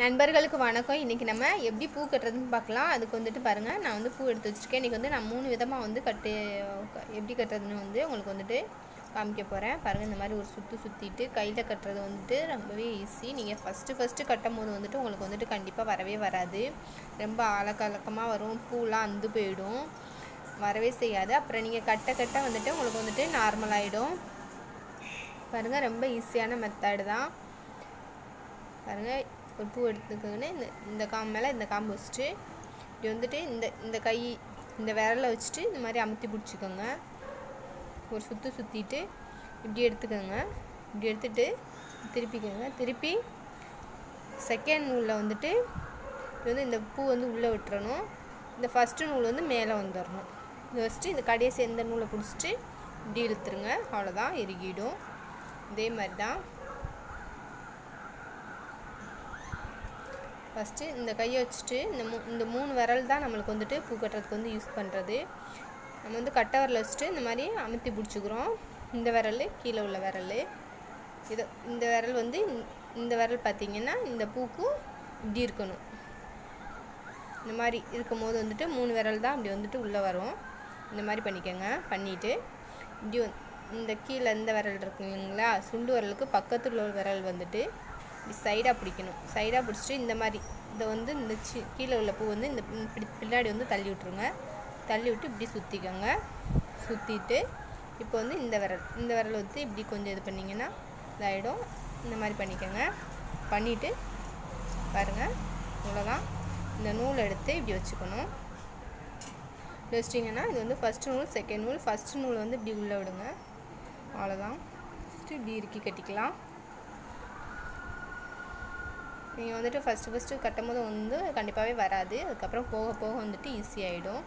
நண்பர்களுக்கு வணக்கம். இன்றைக்கி நம்ம எப்படி பூ கட்டுறதுன்னு பார்க்கலாம். அதுக்கு வந்துட்டு பாருங்கள் நான் வந்து பூ எடுத்து வச்சுருக்கேன். இன்றைக்கி வந்து நான் மூணு விதமாக வந்து கட்டு எப்படி கட்டுறதுன்னு வந்து உங்களுக்கு வந்துட்டு காமிக்க போகிறேன் பாருங்கள் இந்த மாதிரி ஒரு சுற்றி சுற்றிட்டு கையில் கட்டுறது வந்துட்டு ரொம்பவே ஈஸி நீங்கள் ஃபஸ்ட்டு ஃபஸ்ட்டு கட்டும் போது வந்துட்டு உங்களுக்கு வந்துட்டு கண்டிப்பாக வரவே வராது. ரொம்ப அலக்கலக்கமாக வரும். பூலாம் அந்து போயிடும். வரவே செய்யாது. அப்புறம் நீங்கள் கட்ட கட்ட வந்துட்டு உங்களுக்கு வந்துட்டு நார்மலாகிடும் பாருங்கள் ரொம்ப ஈஸியான மெத்தடு தான். பாருங்கள் ஒரு பூ எடுத்துக்கோங்கன்னா இந்த இந்த காம்பு மேலே இந்த காம்பு வச்சுட்டு இப்படி வந்துட்டு இந்த இந்த கை இந்த விரலை வச்சுட்டு இந்த மாதிரி அமுத்தி பிடிச்சிக்கோங்க. ஒரு சுற்று சுற்றிட்டு இப்படி எடுத்துக்கோங்க. இப்படி எடுத்துட்டு திருப்பிக்கோங்க. திருப்பி செகண்ட் நூலில் வந்துட்டு இது வந்து இந்த பூ வந்து உள்ளே விட்டுறணும். இந்த ஃபஸ்ட்டு நூல் வந்து மேலே வந்துடணும் இது வச்சுட்டு இந்த கடையை சேர்ந்த நூலை பிடிச்சிட்டு இப்படி இழுத்துருங்க. அவ்வளோதான் இறுகிடும். இதே மாதிரி தான் ஃபஸ்ட்டு இந்த கையை வச்சுட்டு இந்த மூ இந்த மூணு விரல் தான் நம்மளுக்கு வந்துட்டு பூ கட்டுறதுக்கு வந்து யூஸ் பண்ணுறது நம்ம வந்து கட்டை விரல் வச்சுட்டு இந்த மாதிரி அமுத்தி பிடிச்சிக்கிறோம். இந்த விரல் கீழே உள்ள விரல். இது இந்த விரல் வந்து இந்த- விரல் பார்த்திங்கன்னா இந்த பூக்கும் இப்படி இருக்கணும். இந்த மாதிரி இருக்கும் போது வந்துட்டு மூணு விரல் தான் அப்படி வந்துட்டு உள்ளே வரும். இந்த மாதிரி பண்ணிக்கோங்க பண்ணிவிட்டு இப்படி வந்து- இந்த கீழே இந்த விரல் இருக்குங்களா சுண்டு விரலுக்கு பக்கத்தில் உள்ள விரல் வந்துட்டு இப்படி சைடாக பிடிக்கணும். சைடாக பிடிச்சிட்டு இந்த மாதிரி இதை வந்து இந்த சி கீழே உள்ள பூ வந்து இந்த பின்னாடி வந்து தள்ளி விட்ருங்க தள்ளி விட்டு இப்படி சுற்றிக்கோங்க சுற்றிட்டு இப்போ வந்து இந்த விரல் இந்த விரல் வந்து இப்படி கொஞ்சம் இது பண்ணிங்கன்னா இதாகிடும் இந்த மாதிரி பண்ணிக்கோங்க. பண்ணிவிட்டு பாருங்கள் இவ்வளோதான். இந்த நூல் எடுத்து இப்படி வச்சுக்கணும். இப்படி வச்சிட்டிங்கன்னா இது வந்து ஃபஸ்ட்டு நூல் செகண்ட் நூல் ஃபஸ்ட்டு நூல் வந்து இப்படி உள்ளே விடுங்க. அவ்வளோதான். ஃபஸ்ட்டு இப்படி இறுக்கி கட்டிக்கலாம். நீங்கள் வந்துட்டு ஃபஸ்ட்டு ஃபஸ்ட்டு கட்டும் போது வந்து கண்டிப்பாகவே வராது. அதுக்கப்புறம் போக போக வந்துட்டு ஈஸியாகிடும்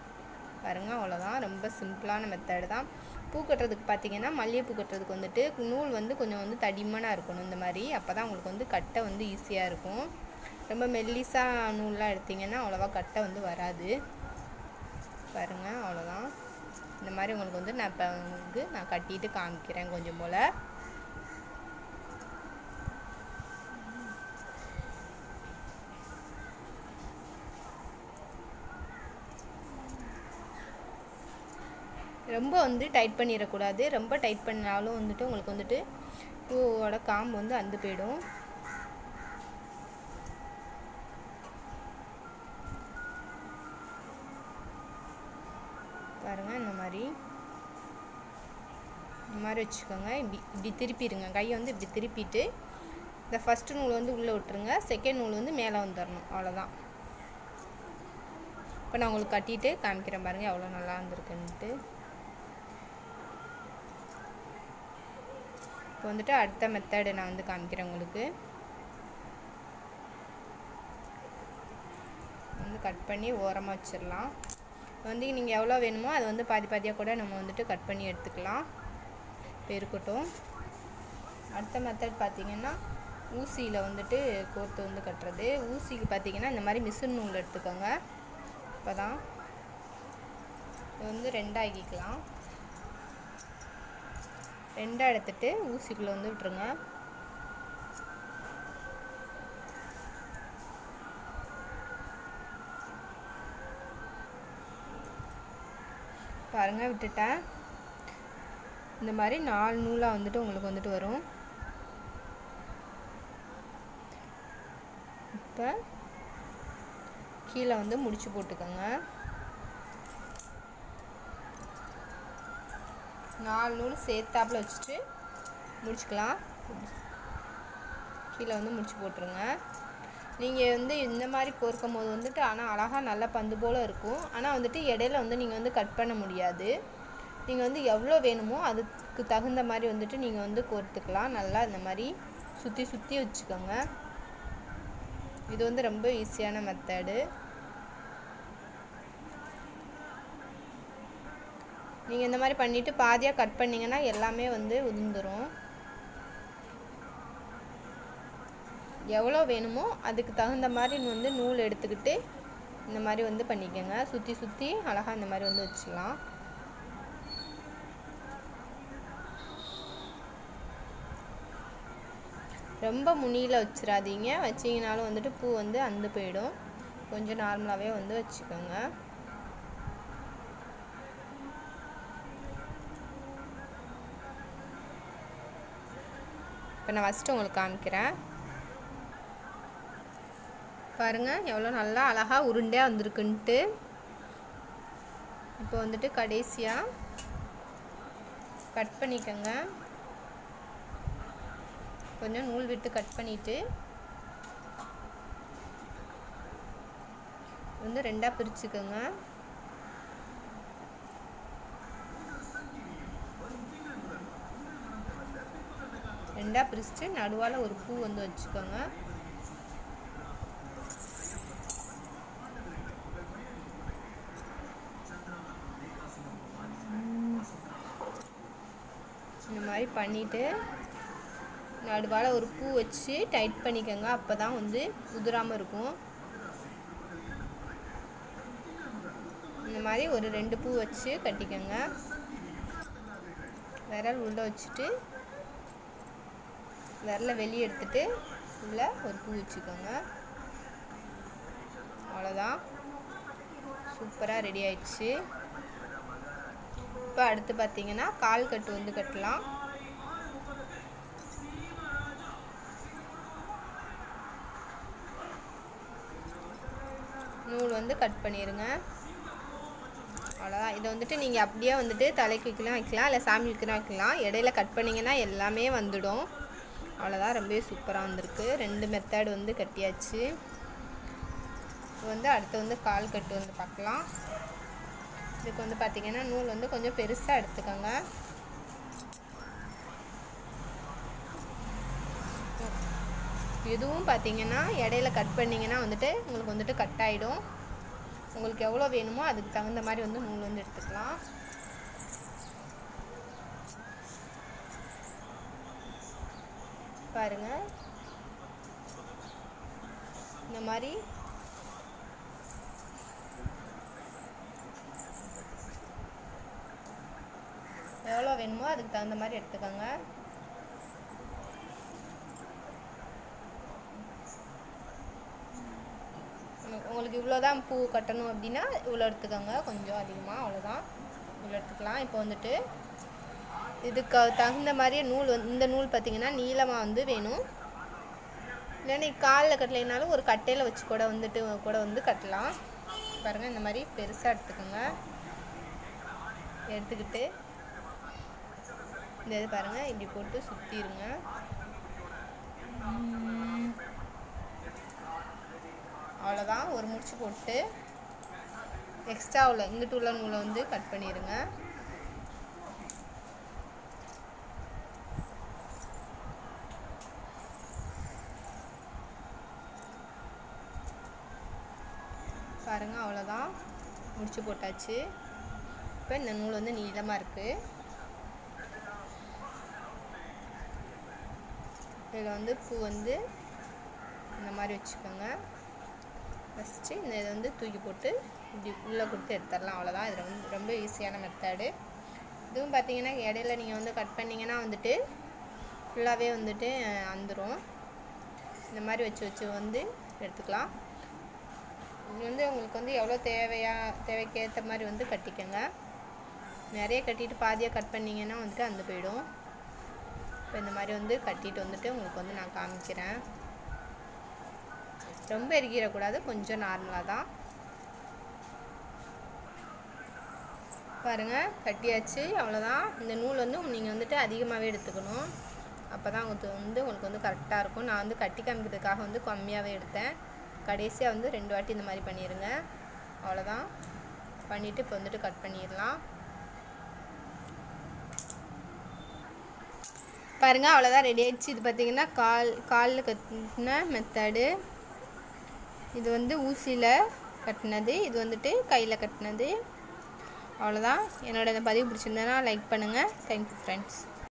பாருங்கள் அவ்வளோதான் ரொம்ப சிம்பிளான மெத்தடு தான். பூ கட்டுறதுக்கு பார்த்தீங்கன்னா மல்லிகைப்பூ கட்டுறதுக்கு வந்துட்டு நூல் வந்து கொஞ்சம் வந்து தடிமனாக இருக்கணும் இந்த மாதிரி. அப்போ தான் உங்களுக்கு வந்து கட்டை வந்து ஈஸியாக இருக்கும். ரொம்ப மெல்லிசாக நூல்லாம் எடுத்திங்கன்னா அவ்வளோவா கட்டை வந்து வராது. பாருங்கள் அவ்வளோதான் இந்த மாதிரி உங்களுக்கு வந்து நான் இப்போ உங்களுக்கு நான் கட்டிட்டு காமிக்கிறேன் கொஞ்சம் போல். ரொம்ப வந்து டைட் பண்ணிடக்கூடாது. ரொம்ப டைட் பண்ணாலும் வந்துட்டு உங்களுக்கு வந்துட்டு பூவோட காம்பு வந்து அந்து போயிடும். பாருங்க இந்த மாதிரி. இந்த மாதிரி வச்சுக்கோங்க. இப்படி இப்படி திருப்பிடுங்க. கையை வந்து இப்படி திருப்பிட்டு இந்த ஃபஸ்ட்டு நூல் வந்து உள்ளே விட்டுருங்க. செகண்ட் நூல் வந்து மேலே வந்துடணும் அவ்வளோதான் இப்போ நான் உங்களுக்கு கட்டிட்டு காமிக்கிறேன் பாருங்கள் எவ்வளோ நல்லா இருந்திருக்குன்ட்டு இப்போ வந்துட்டு அடுத்த மெத்தடு நான் வந்து காமிக்கிறேன் உங்களுக்கு. வந்து கட் பண்ணி ஓரமாக வச்சிடலாம். இப்போ வந்து நீங்கள் எவ்வளோ வேணுமோ அதை வந்து பாதி பாதியாக கூட நம்ம வந்துட்டு கட் பண்ணி எடுத்துக்கலாம். இப்போ இருக்கட்டும். அடுத்த மெத்தட் பார்த்திங்கன்னா ஊசியில் வந்துட்டு கோர்த்து வந்து கட்டுறது. ஊசிக்கு பார்த்தீங்கன்னா இந்த மாதிரி மிஷின் நூல் எடுத்துக்கோங்க. இப்போ தான் இது வந்து ரெண்டாகிக்கலாம் ரெண்டாக எடுத்துட்டு ஊசிக்குள்ளே வந்து விட்டுருங்க. பாருங்க விட்டுட்டேன். இந்த மாதிரி நாலு நூலாக வந்துட்டு உங்களுக்கு வந்துட்டு வரும். இப்போ கீழே வந்து முடிச்சு போட்டுக்கோங்க. நாலு நூல் சேர்த்தாப்புல வச்சுட்டு முடிச்சுக்கலாம். கீழே வந்து முடிச்சு போட்டுருங்க. நீங்கள் வந்து இந்த மாதிரி கோர்க்கும் போது வந்துட்டு ஆனால் அழகாக நல்ல பந்து போல் இருக்கும். ஆனால் வந்துட்டு இடையில வந்து நீங்கள் வந்து கட் பண்ண முடியாது. நீங்கள் வந்து எவ்வளோ வேணுமோ அதுக்கு தகுந்த மாதிரி வந்துட்டு நீங்கள் வந்து கோர்த்துக்கலாம். நல்லா இந்த மாதிரி சுற்றி சுற்றி வச்சுக்கோங்க. இது வந்து ரொம்ப ஈஸியான மெத்தடு நீங்கள் இந்த மாதிரி பண்ணிவிட்டு பாதியாக கட் பண்ணிங்கன்னா எல்லாமே வந்து உதிர்ந்துடும் எவ்வளோ வேணுமோ அதுக்கு தகுந்த மாதிரி வந்து நூல் எடுத்துக்கிட்டு இந்த மாதிரி வந்து பண்ணிக்கோங்க. சுற்றி சுற்றி அழகாக இந்த மாதிரி வந்து வச்சுக்கலாம். ரொம்ப முனியில் வச்சிடாதீங்க வச்சிங்கனாலும் வந்துட்டு பூ வந்து அந்து போயிடும். கொஞ்சம் நார்மலாகவே வந்து வச்சுக்கோங்க. இப்போ நான் ஃபஸ்ட்டு உங்களுக்கு காமிக்கிறேன். பாருங்கள் எவ்வளோ நல்லா அழகாக உருண்டையாக வந்திருக்குன்ட்டு. இப்போ வந்துட்டு கடைசியாக கட் பண்ணிக்கோங்க. கொஞ்சம் நூல் விட்டு கட் பண்ணிவிட்டு வந்து ரெண்டாக பிரிச்சுக்கோங்க. ரெண்டாக பிரிச்சுட்டு நடுவால் ஒரு பூ வந்து வச்சுக்கோங்க. இந்த மாதிரி பண்ணிவிட்டு நடுவால் ஒரு பூ வச்சு டைட் பண்ணிக்கோங்க. அப்போ தான் வந்து உதிராமல் இருக்கும். இந்த மாதிரி ஒரு ரெண்டு பூ வச்சு கட்டிக்கோங்க. விரல் உள்ளே வச்சுட்டு விரலை வெளியே எடுத்துட்டு உள்ளே ஒரு பூ வச்சுக்கோங்க. அவ்வளோதான். சூப்பராக ரெடி ஆயிடுச்சு. இப்போ அடுத்து பார்த்தீங்கன்னா கால் கட்டு வந்து கட்டலாம். நூல் வந்து கட் பண்ணிடுங்க அவ்வளோதான். இதை வந்துட்டு நீங்கள் அப்படியே வந்துட்டு தலைக்கு வைக்கலாம் வைக்கலாம் இல்லை சாமி வைக்கலாம் வைக்கலாம். இடையில கட் பண்ணிங்கன்னா எல்லாமே வந்துடும். அவ்வளோதான் ரொம்பவே சூப்பராக வந்திருக்கு. ரெண்டு மெத்தேடு வந்து கட்டியாச்சு. இப்போ வந்து அடுத்து வந்து கால் கட்டு வந்து பார்க்கலாம். இதுக்கு வந்து பார்த்திங்கன்னா நூல் வந்து கொஞ்சம் பெருசாக எடுத்துக்கோங்க. இதுவும் பார்த்திங்கன்னா இடையில கட் பண்ணிங்கன்னா வந்துட்டு உங்களுக்கு வந்துட்டு கட் ஆகிடும் உங்களுக்கு எவ்வளோ வேணுமோ அதுக்கு தகுந்த மாதிரி வந்து நூல் வந்து எடுத்துக்கலாம். பாருங்கள் இந்த மாதிரி. எவ்வளோ வேணுமோ அதுக்கு தகுந்த மாதிரி எடுத்துக்கோங்க. உங்களுக்கு இவ்வளோ தான் பூ கட்டணும் அப்படின்னா இவ்வளோ எடுத்துக்கோங்க. கொஞ்சம் அதிகமாக அவ்வளோதான். இவ்வளோ எடுத்துக்கலாம். இப்போ வந்துட்டு இதுக்கு தகுந்த மாதிரியே நூல் வந்து இந்த நூல் பார்த்திங்கன்னா நீளமாக வந்து வேணும். இல்லைன்னா காலில் கட்டலைனாலும் ஒரு கட்டையில் வச்சு கூட வந்துட்டு கூட வந்து கட்டலாம். பாருங்கள் இந்த மாதிரி பெருசாக எடுத்துக்கோங்க. எடுத்துக்கிட்டு இந்த இது பாருங்கள் இப்படி போட்டு சுற்றிடுங்க அவ்வளோதான் ஒரு முடிச்சு போட்டு எக்ஸ்ட்ரா உள்ள இங்கிட்டு உள்ள நூலை வந்து கட் பண்ணிடுங்க பாருங்கள் அவ்வளோதான் முடிச்சு போட்டாச்சு. இப்போ இந்த நூல் வந்து நீளமாக இருக்குது இதில் வந்து பூ வந்து இந்த மாதிரி வச்சுக்கோங்க. ஃபஸ்ட்டு இந்த இதை வந்து தூக்கி போட்டு இப்படி உள்ளே கொடுத்து எடுத்துடலாம். அவ்வளோதான் இதில் வந்து ரொம்ப ஈஸியான மெத்தடு இதுவும் பார்த்தீங்கன்னா இடையில நீங்கள் வந்து கட் பண்ணிங்கன்னா வந்துட்டு ஃபுல்லாகவே வந்துட்டு வந்துடும் இந்த மாதிரி வச்சு வச்சு வந்து எடுத்துக்கலாம். வந்து உங்களுக்கு வந்து எவ்வளோ தேவையா தேவைக்கேற்ற மாதிரி வந்து கட்டிக்கோங்க. நிறைய கட்டிட்டு பாதியாக கட் பண்ணிங்கன்னா வந்துட்டு அந்த போயிடும். இப்போ இந்த மாதிரி வந்து கட்டிட்டு வந்துட்டு உங்களுக்கு வந்து நான் காமிக்கிறேன். ரொம்ப எரிக்கிடக்கூடாது கொஞ்சம் நார்மலாக தான். பாருங்கள் கட்டியாச்சு அவ்வளோதான். இந்த நூல் வந்து நீங்கள் வந்துட்டு அதிகமாகவே எடுத்துக்கணும். அப்போ தான் உங்களுக்கு வந்து உங்களுக்கு வந்து கரெக்டாக இருக்கும். நான் வந்து கட்டி காமிக்கிறதுக்காக வந்து கம்மியாகவே எடுத்தேன். கடைசியாக வந்து ரெண்டு வாட்டி இந்த மாதிரி பண்ணிடுங்க அவ்வளோதான் பண்ணிவிட்டு இப்போ வந்துட்டு கட் பண்ணிடலாம். பாருங்கள் அவ்வளோதான் ரெடி ஆயிடுச்சு. இது பார்த்திங்கன்னா கால் காலில் கட்டின மெத்தடு இது வந்து ஊசியில் கட்டினது. இது வந்துட்டு கையில் கட்டினது. அவ்வளோதான் என்னோட இந்த பதிவு பிடிச்சிருந்தேன்னா லைக் பண்ணுங்கள் தேங்க்யூ ஃப்ரெண்ட்ஸ்